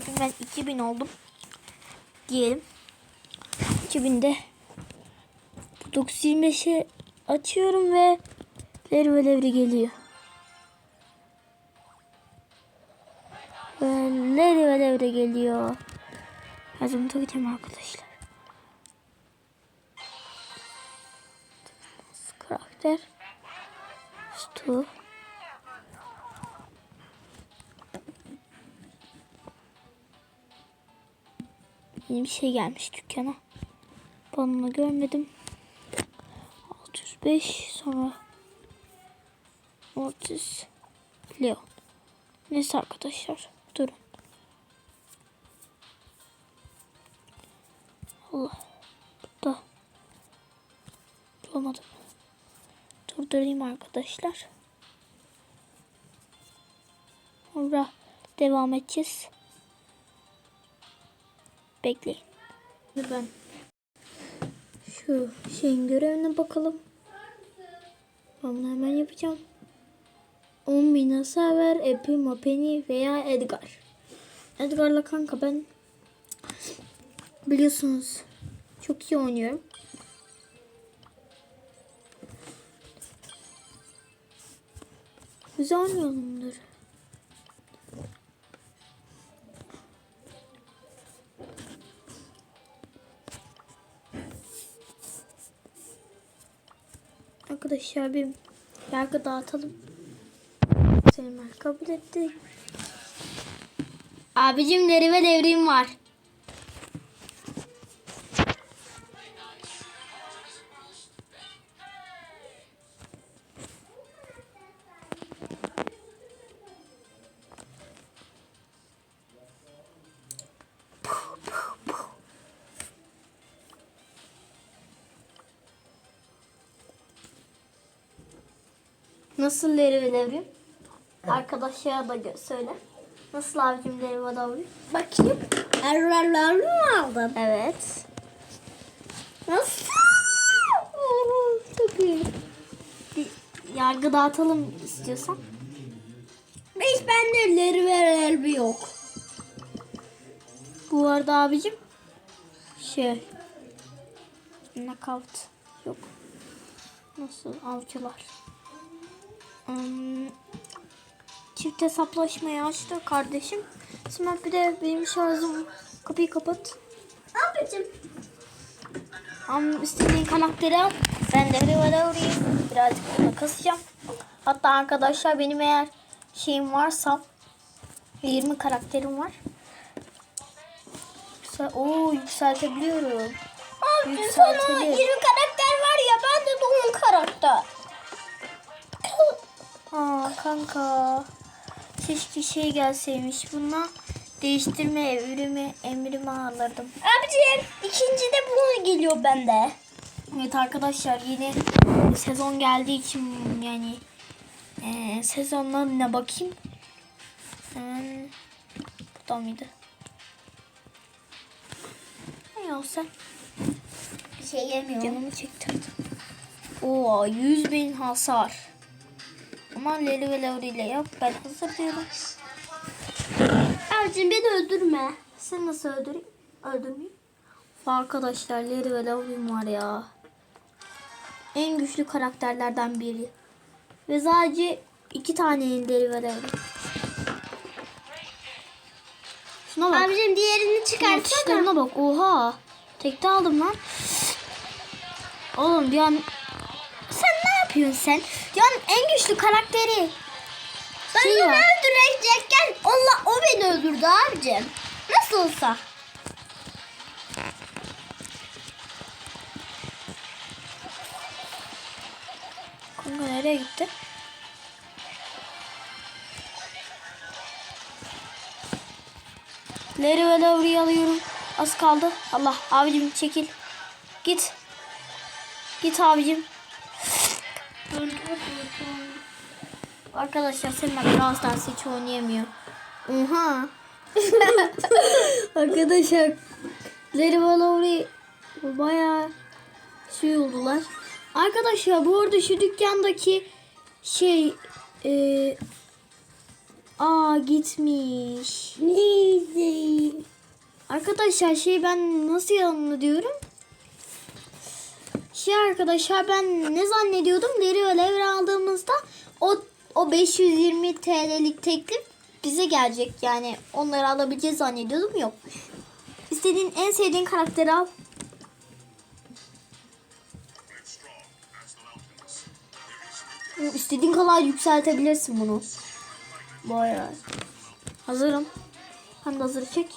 Bugün ben 2000 oldum. Diyelim. 2000'de 925'i açıyorum ve leri ve levri geliyor. Ve leri ve levri geliyor. Hazım takacağım arkadaşlar. Karakter. Stu. Yeni bir şey gelmiş dükkana. Ben onu görmedim. 605 sonra Mortis Leon. Neyse arkadaşlar durun. Allah. Burada. Olmadı. Durdurayım arkadaşlar. Sonra devam edeceğiz. Bekleyin. Ben şu şeyin görevine bakalım. Ben bunu hemen yapacağım. 10 bin hasar ver. Epi, Mapeni veya Edgar. Edgar'la kanka ben biliyorsunuz çok iyi oynuyorum. Güzel oynuyordumdur. Arkadaşlar bir yargı dağıtalım. Selimler kabul etti. Abicim deri ve devrim var. Nasıl deri ve devrim? Arkadaşlara da söyle. Nasıl abicim deri ve devrim? Bakayım. Errorlarını mı aldın? Evet. Nasıl? Çok iyi. Bir yargı dağıtalım istiyorsan. Hiç bende leri ve bir yok. Bu arada abicim şey knockout yok. Nasıl avcılar? Çift hesaplaşmayı açtı kardeşim. Şimdi bir de benim şarjım kapıyı kapat. Abicim. Ama istediğin karakteri al. Ben de Riva'da uğrayayım. Birazcık ona kasacağım. Hatta arkadaşlar benim eğer şeyim varsa 20 karakterim var. Yüksel Oo yükseltebiliyorum. Abi sana Yükseltelim. 20 karakter var ya bende de 10 karakter. Aa kanka. Keşke şey gelseymiş buna. Değiştirme evrimi emrimi alırdım. Abicim ikinci de bu geliyor bende. Evet arkadaşlar yeni sezon geldiği için yani eee sezonlarına bakayım. Hemen burada mıydı? Ne olsa Bir şey yemiyorum. canımı çektirdim. Oo 100 bin hasar. Ama Leli ve Lauri ile yap. Ben hazır diyorum. Abicim beni öldürme. Sen nasıl öldüreyim? Öldürmeyeyim. Arkadaşlar Larry ve Lauri'm var ya. En güçlü karakterlerden biri. Ve sadece iki tane Larry ve Lauri. Şuna bak. Abicim diğerini çıkarsana. Yatışlarına bak. Oha. Tekte aldım lan. Oğlum bir an... Yapıyorsun sen? Dünyanın en güçlü karakteri. Ben Şey var. öldürecekken Allah o beni öldürdü abicim. Nasıl olsa. Kanka nereye gitti? Larry ve Laurie'yi alıyorum. Az kaldı. Allah abicim çekil. Git. Git abicim. Arkadaşlar senin Brawl Stars hiç oynayamıyor. Oha. Arkadaşlar Larry ve Laurie bayağı şey oldular. Arkadaşlar bu arada şu dükkandaki şey e, aa gitmiş. Neydi? arkadaşlar şey ben nasıl anlıyorum? Şey arkadaşlar ben ne zannediyordum? Deri ve lever aldığımızda o o 520 TL'lik teklif bize gelecek. Yani onları alabileceğiz zannediyordum yokmuş. İstediğin en sevdiğin karakteri al. İstediğin kadar yükseltebilirsin bunu. Bayağı. Hazırım. Hem de hazır çek.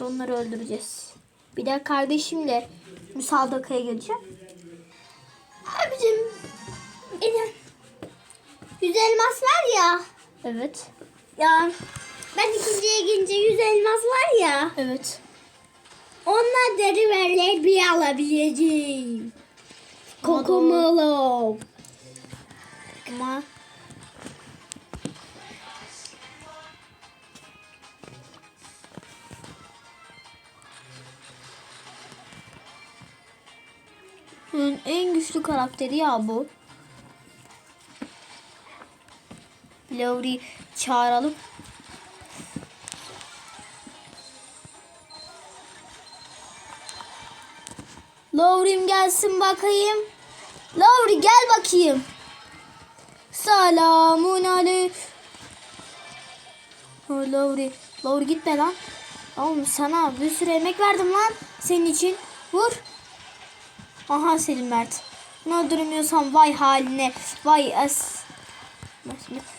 Onları öldüreceğiz. Bir de kardeşimle müsabakaya geleceğim. Abicim benim yüz elmas var ya. Evet. Ya ben ikinciye gelince yüz elmas var ya. Evet. Onunla deri veriler bir alabileceğim. Kokomolo. Ama en güçlü karakteri ya bu. Lauri çağıralım. Lauri'm gelsin bakayım. Lauri gel bakayım. Selamun aleyküm. Lauri. Lauri gitme lan. Oğlum sana bir sürü emek verdim lan. Senin için. Vur. Aha Selim Mert. Bunu öldürmüyorsan vay haline. Vay as. Oo.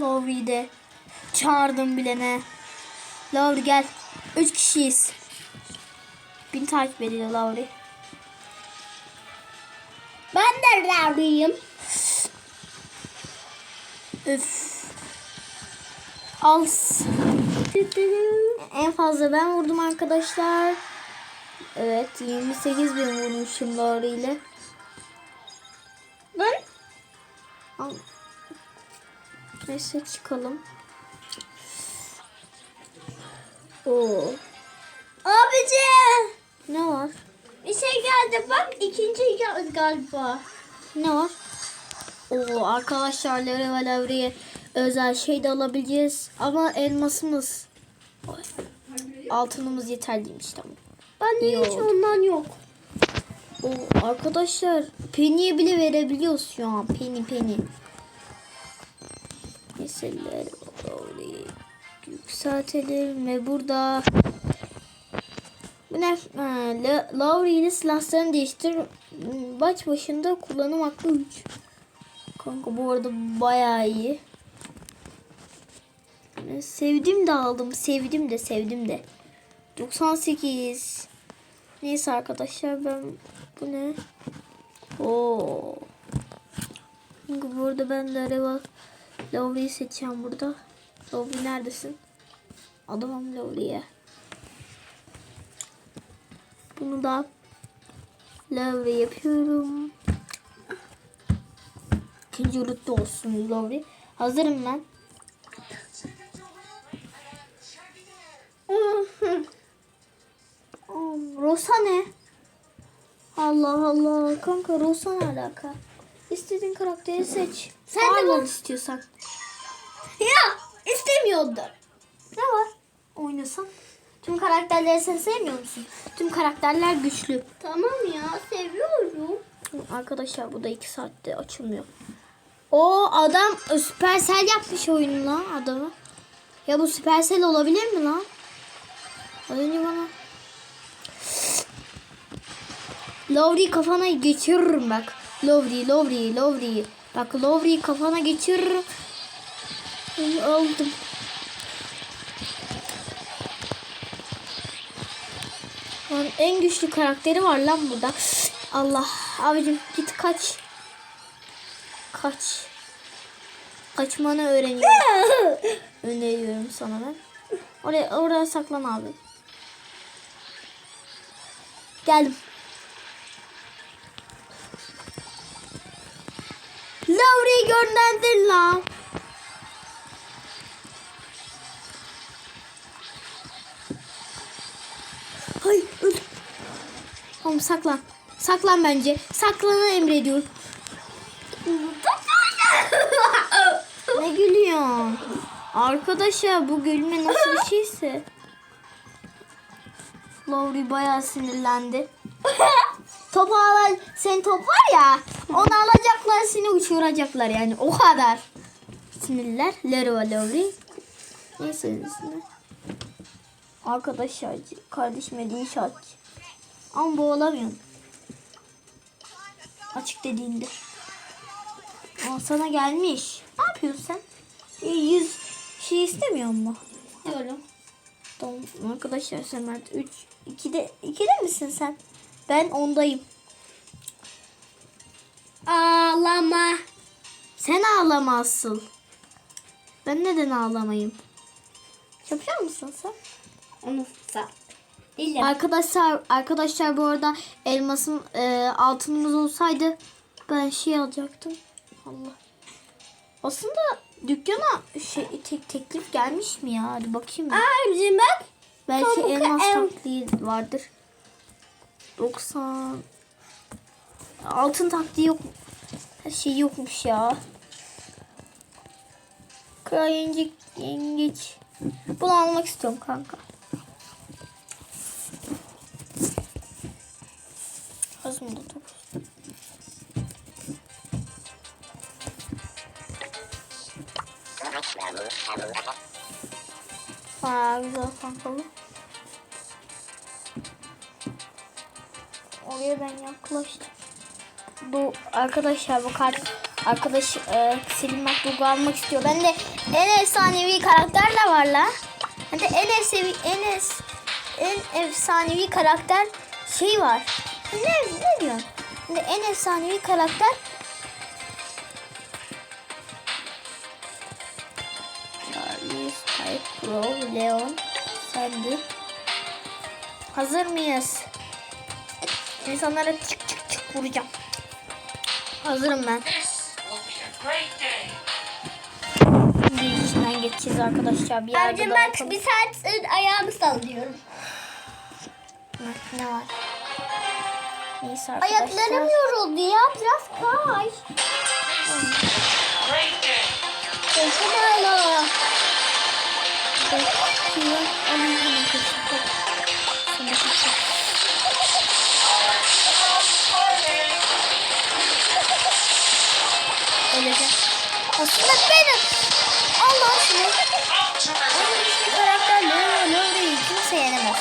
Lauri'yi de çağırdım bile ne. Lauri gel. Üç kişiyiz. Beni takip ediyor Lauri. Ben de Lauri'yim. Üf. Al. En fazla ben vurdum arkadaşlar. Evet 28 bin vurmuşum Lauri ile. Ben Al. Neyse çıkalım. Oo. Abicim Ne var? bir şey geldi bak ikinci geldi galiba. Ne var? Oo arkadaşlar Levre ve Levre'ye özel şey de alabileceğiz. Ama elmasımız, altınımız yeterliymiş tamam. Ben İyi hiç ondan yok. Oo arkadaşlar Penny'e bile verebiliyoruz şu an. Penny Penny. Mesela orayı yükseltelim ve burada bu ne? Lauri ile silahlarını değiştir. Baş başında kullanım hakkı 3. Kanka bu arada bayağı iyi. Sevdim de aldım. Sevdim de sevdim de. 98. Neyse arkadaşlar ben bu ne? Oo. Çünkü burada ben de araba Lauri'yi seçeceğim burada. Lauri neredesin? Adamım Lauri'ye. Bunu da Lauri yapıyorum. İkinci rütbe olsun Lauri. Hazırım ben. Rosa ne? Allah Allah. Kanka Rosa ne alaka? İstediğin karakteri seç. Sen de Marvel bak- istiyorsan. Ya istemiyordum. Ne var? Oynasan. Tüm karakterleri sen sevmiyor musun? Tüm karakterler güçlü. Tamam ya seviyorum. Arkadaşlar bu da 2 saatte açılmıyor. O adam Supercell yapmış oyunu lan adamı. Ya bu Supercell olabilir mi lan? Az önce bana. Lowry kafana geçiririm bak. Lowry, Lowry, Lowry. Bak Lowry kafana. Ay, Aldım. Lan en güçlü karakteri var lan burada. Allah abicim git kaç. Kaç. Kaçmanı öğreniyorum. Öneriyorum sana ben. Oraya oraya saklan abi. Geldim. Laurie'yi gönderdin lan. Hay öl. Oğlum saklan. Saklan bence. Saklanı emrediyorum. Ne gülüyorsun? Arkadaşlar bu gülme nasıl bir şeyse. Lowry bayağı sinirlendi. top ağlar, sen top var ya onu alacaklar seni uçuracaklar yani o kadar. Sinirler. Leroy Lowry. Neyse ismi. Arkadaşlar kardeşime değil şarkı. Ama boğulamıyorum. Açık dediğinde. Aa, sana gelmiş. Ne yapıyorsun sen? E, yüz şey istemiyor mu? Diyorum. Tamam arkadaşlar sen Mert 3 2'de 2'de misin sen? Ben ondayım. Ağlama. Sen ağlama asıl. Ben neden ağlamayayım? Yapıyor musun sen? Onu sat. Değilim. Arkadaşlar arkadaşlar bu arada elmasın e, altınımız olsaydı ben şey alacaktım. Allah. Aslında dükkana şey tek teklif gelmiş mi ya? Hadi bakayım. bir. Abicim bak. Belki elmas el- taktiği vardır. 90 Altın taktiği yok. Her şey yokmuş ya. Kral yengeç, yengeç. Bunu almak istiyorum kanka. Az mı dokuz? Aa, güzel kanka bu. Oraya ben yaklaştım. Bu arkadaşlar bu kart arkadaş e, Selim Makbul'u almak istiyor. Ben de en efsanevi karakter de var la. Hadi en efsanevi en es, en efsanevi karakter şey var. Ne ne diyorsun? Şimdi en efsanevi karakter Charlie, Spike, Leon, Sandy. Hazır mıyız? İnsanlara çık çık çık vuracağım. Hazırım ben. Bir içinden geçeceğiz arkadaşlar. Bir Abicim daha bak bir saat ayağımı sallıyorum. Ne- var? Neyse arkadaşlar. Ayaklarım yoruldu ya. Biraz day. Koşun hala. Bakıyorum. Alayım hemen. Hadi. Şimdi kaçayım. Aslında benim. Allah aşkına. Onun güçlü karakter Leon Leon'u kimse yenemez.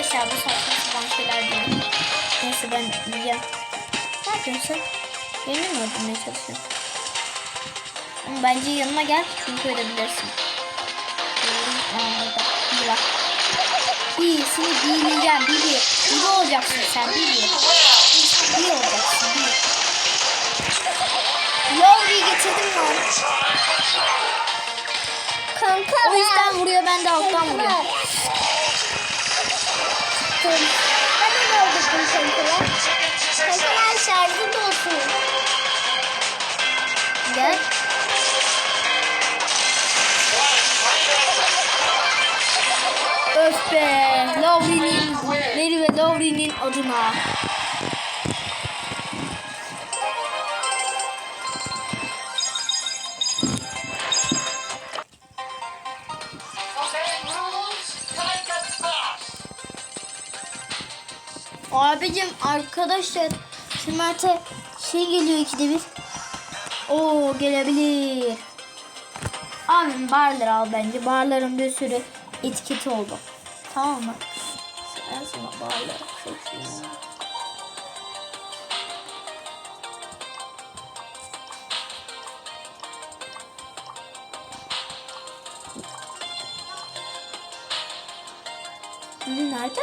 Arkadaşlar bu saçma sapan şeyler değil. Neyse ben yiyeceğim. Ne yapıyorsun? Beni mi öldürmeye çalışıyorsun? Bence yanıma gel çünkü ölebilirsin. Orada. Bir bak. Bir seni bilmeyeceğim. Bir bir. Bir olacaksın sen. Bir. Bir olacaksın. Bir. Lowry'i getirdim lan. Kanka O yüzden vuruyor ben de alttan vuruyorum. Ben de öldürdüm kankalar. Kankalar şarjı dolsun. Gel. Öf be. Lowry'nin, Larry ve Lowry'nin adına. Arkadaşlar şimdi Mert'e şey geliyor ikide bir. Oo gelebilir. Abim barları al bence. Barların bir sürü etiketi oldu. Tamam mı? Ben sana barları seçeyim. Nerede?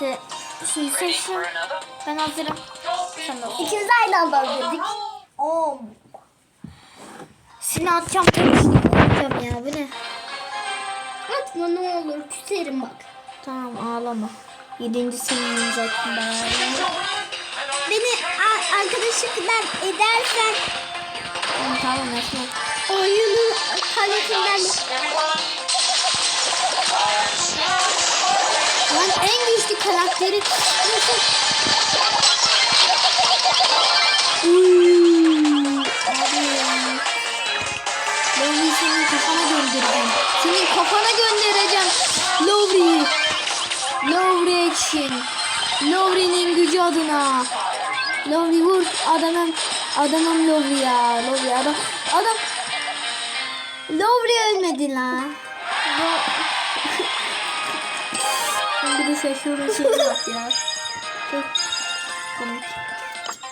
Hadi şimdi seçtim. Ben hazırım. Sen de. İkimiz aynı anda öldürdük. Oo. Seni atacağım tabii. Atacağım ya bu ne? Atma ne olur küserim bak. Tamam ağlama. Yedinci senin zaten bari. Beni a- arkadaşlıktan edersen Tamam tamam Esma. oyunu kaletinden Everyone. Lan en güçlü karakteri. Lowry'i senin kafana göndereceğim. Senin kafana göndereceğim. Lowry'i. Lowry için. Lowry'nin gücü adına. Lowry vur. Adamım. Adamım Lowry ya. Lowry adam. Adam. Lowry ölmedi lan. Lo- Bir de şaşıyorum şey bak ya. Çok komik.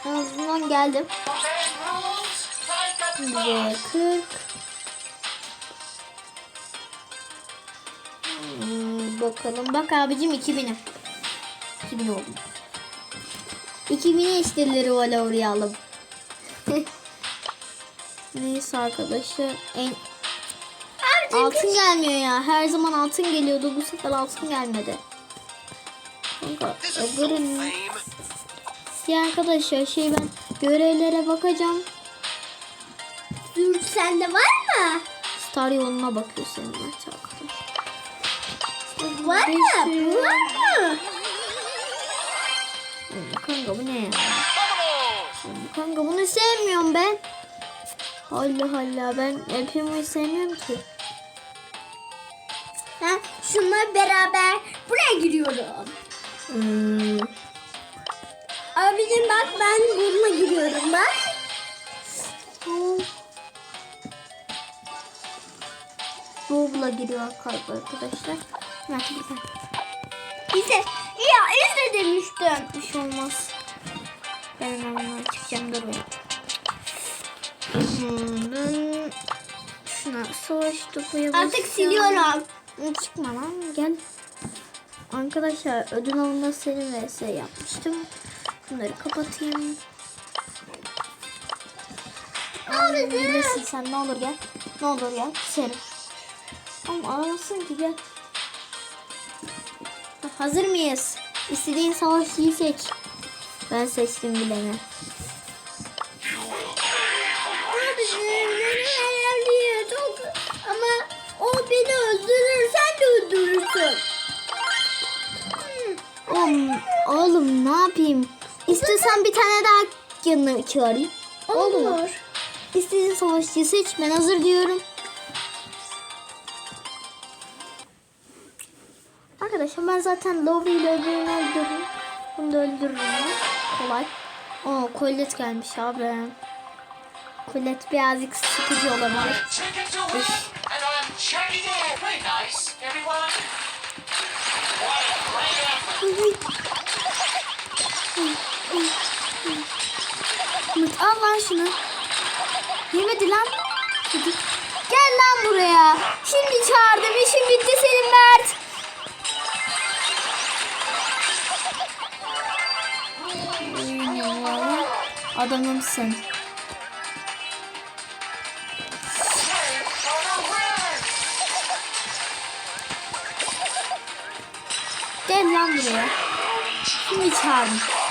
En azından geldim. Rules like a Şimdi boss. de 40. Hmm, bakalım. Bak abicim 2000'im. 2000 oldu. 2000'e istediler o oraya alalım. Neyse arkadaşlar. En... Altın gelmiyor ya. Her zaman altın geliyordu. Bu sefer altın gelmedi. Kanka. Ya arkadaşlar şey ben görevlere bakacağım. Dur sende var mı? Star yoluna bakıyor senin maç arkadaş. Var mı? Var mı? Kanka bu ne ya? Kanka bunu sevmiyorum ben. Allah Allah ben Epimo'yu sevmiyorum ki. Ben şunla beraber buraya giriyorum. Hmm. Abicim bak ben bununla giriyorum bak. Google'a giriyor kalp arkadaşlar. Bir tane. İşte ya izle demiştim. Bir şey olmaz. Ben ondan çıkacağım dur ben şuna savaş topu yapacağım. Artık siliyorum. Çıkma lan gel. Arkadaşlar ödül avında seni vs yapmıştım. Bunları kapatayım. Ay, Bilirsin sen ne olur gel. Ne olur gel. Seni. Ama ağlasın ki gel. Hazır mıyız? İstediğin savaşçıyı seç. Ben seçtim bilene. Yapayım? İstiyorsan bir tane daha yanına çağırayım. Oldu mu? Olur. İstediğin savaşçıyı seç. Ben hazır diyorum. Arkadaşlar ben zaten Lowry ile öbürünü öldürürüm. Bunu da öldürürüm. Kolay. Oo Colette gelmiş abi. Colette birazcık sıkıcı olabilir. Al lan şunu. Yemedi lan. Gel lan buraya. Şimdi çağırdım. İşin bitti senin Mert. Adamımsın. Gel lan buraya. Şimdi çağırdım.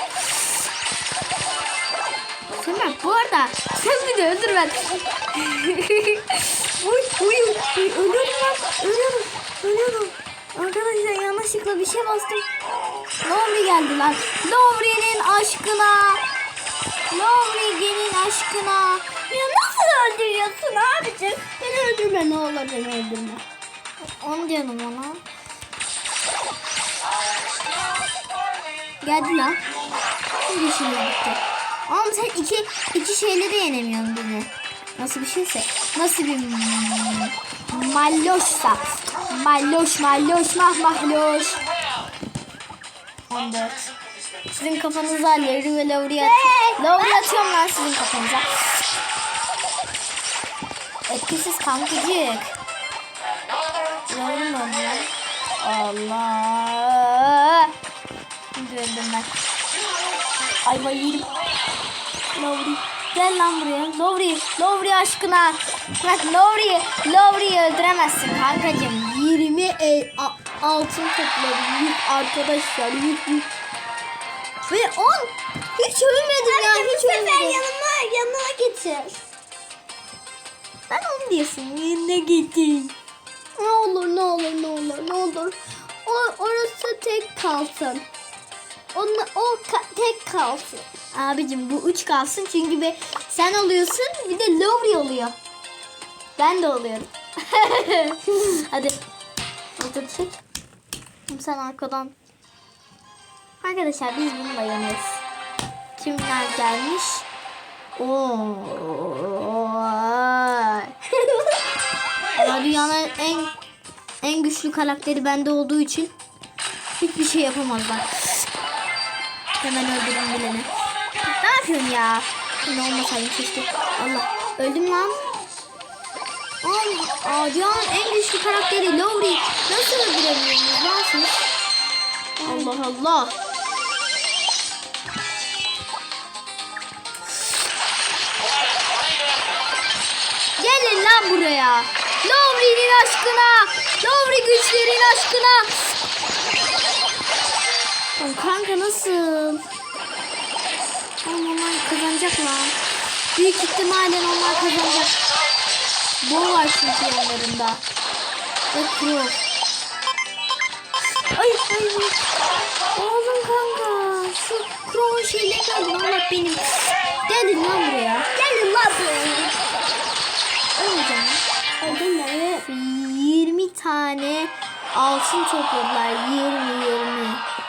Bak bu arada sen bir de öldür ben. uy, uy, uy, ölüyorum lan. Ölüyorum. Ölüyorum. Arkadaşlar yanlışlıkla bir şey bastım. Lowry geldi lan. Lowry'nin aşkına. Lowry'nin aşkına. Ya nasıl öldürüyorsun abicim? Beni öldürme ne olur beni öldürme. On diyorum ona. Geldi lan. Şimdi işimiz bitti. Oğlum sen iki, iki şeyle de yenemiyorsun beni. Nasıl bir şeyse. Nasıl bir malloşsa. Malloş malloş mah mahloş. 14. Sizin kafanıza Larry ve Laurie'yi atıyorum. Laurie atıyorum lan sizin kafanıza. Etkisiz kankacık. Laurie mi oldu lan? Allah. Şimdi öldüm ben. Ay bayıldım. Lowry. Gel lan buraya. Lowry. Lowry aşkına. Bak Lowry. Lowry'yi öldüremezsin kankacığım. 20 el, altın topladı. Yük arkadaşlar. Yük yük. Ve 10. Hiç ölmedim ya. Anne bu Hiç sefer ölmedim. yanıma, yanıma getir. Ben onu diyorsun. Yerine gittin. Ne olur ne olur ne olur ne olur. O orası tek kalsın. Onu, o ka- tek kalsın. Abicim bu 3 kalsın çünkü be, sen oluyorsun bir de Lowry oluyor. Ben de oluyorum. Hadi. Otur çek. Sen arkadan. Arkadaşlar biz bununla yeneriz. Kimler gelmiş? Oo. Ama dünyanın en en güçlü karakteri bende olduğu için hiçbir şey yapamazlar. Hemen öldürün bileni. Ne yapıyorsun ya? Ne olmasaydı keşke. Allah. Öldüm lan. Aa, dünyanın en güçlü karakteri Lowry. Nasıl öldüremiyorsunuz lan siz? Allah Allah. Gelin lan buraya. Lowry'nin aşkına. Lowry güçlerin aşkına. Ya kanka nasıl? Oğlum onlar kazanacak lan. Büyük ihtimalle onlar kazanacak. Bo var çünkü yanlarında. Ve. Ay ay ay. Oğlum kanka. Şu Crow'un şeylerini alın Allah benim. Gelin lan buraya. Gelin lan buraya. Ölmeyeceğim. Öldün mü? 20 tane altın topladılar. 20 20.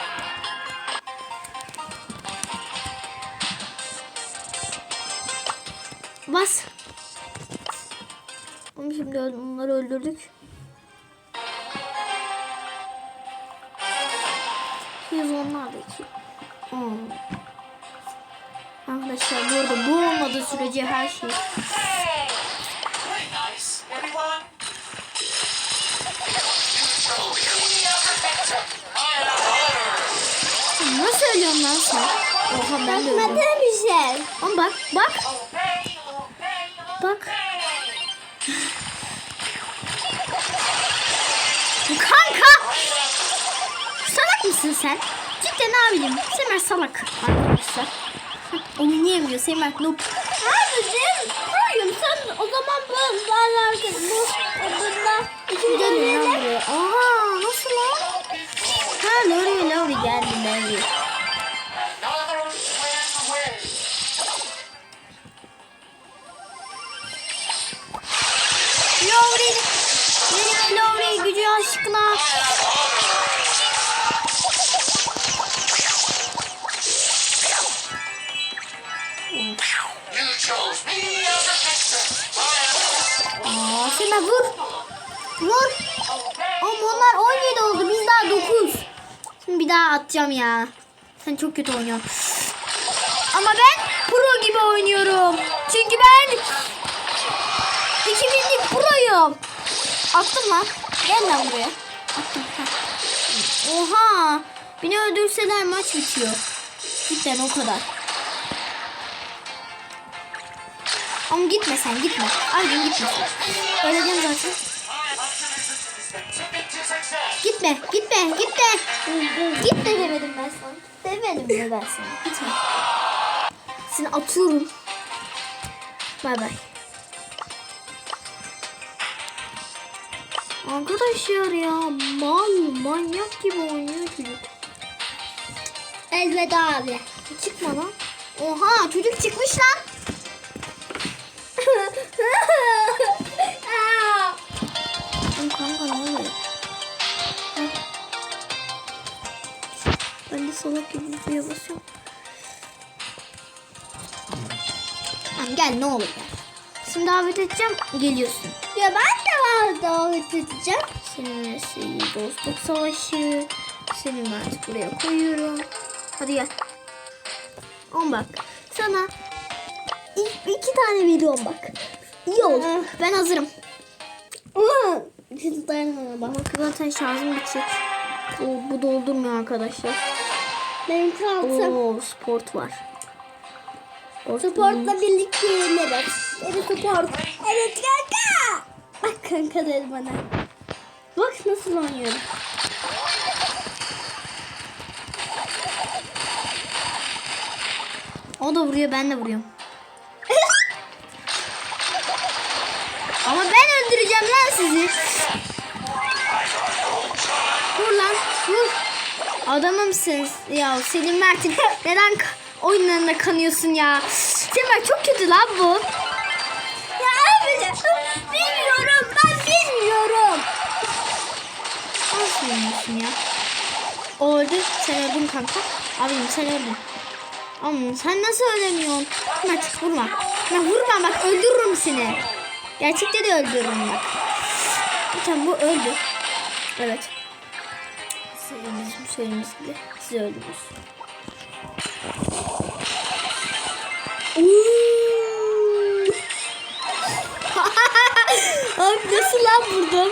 Onu şimdi onları öldürdük. Biz onlar da iki. Hmm. Arkadaşlar bu arada bu olmadığı sürece her şey. Nasıl ölüyorsun lan sen? Oha ben de öldüm. Bir şey. Ama bak bak bak. Mısın sen? Cidden abicim. Semer salak arkadaşlar. Oynayamıyor Semer noob. Abicim, hayır sen o zaman bu ben arkadaşım bu odada çok kötü oynuyorsun. Ama ben pro gibi oynuyorum. Çünkü ben 2000'lik proyum. Attım lan. Gel lan buraya. Attım. Heh. Oha. Beni öldürseler maç bitiyor. Cidden o kadar. Ama gitme sen gitme. Aydın gitme sen. Öleceğim zaten. Gitme, gitme, gitme. Gitme demedim ben sana. Demedim mi ben sana? Gitme. Seni atıyorum. Bay bay. Arkadaşlar ya mal manyak gibi oynuyor çocuk. Elveda abi. Çıkma lan. Oha çocuk çıkmış lan. Salak gibi buraya basıyorum. Tamam gel ne olur gel. Şimdi davet edeceğim geliyorsun. ya ben de var davet edeceğim. Seninle şey, dostluk savaşı. Seni ben buraya koyuyorum. Hadi gel. On bak. Sana ilk iki tane veriyorum bak. İyi ol. Ben hazırım. Hiç dayanamam bak. Zaten şarjım bitecek. O, bu doldurmuyor arkadaşlar. Benimki altı. Oo sport var. Sportla birlikte yeneriz. Seni sport. Evet kanka. Bak kanka dedi bana. Bak nasıl oynuyorum. O da vuruyor ben de vuruyorum. Ama ben öldüreceğim lan sizi. Adamımsın ya Selim Mert'in neden oyunlarına kanıyorsun ya? Selim Mert çok kötü lan bu. Ya abi bilmiyorum ben bilmiyorum. Nasıl oynuyorsun ya? O öldü sen öldün kanka. Abim sen öldün. Ama sen nasıl ölemiyorsun? Mert vurma. Ya vurma bak öldürürüm seni. Gerçekte de öldürürüm bak. Tamam bu öldü. Evet. Bizim söylediğimiz gibi siz öldünüz. Abi nasıl lan burada?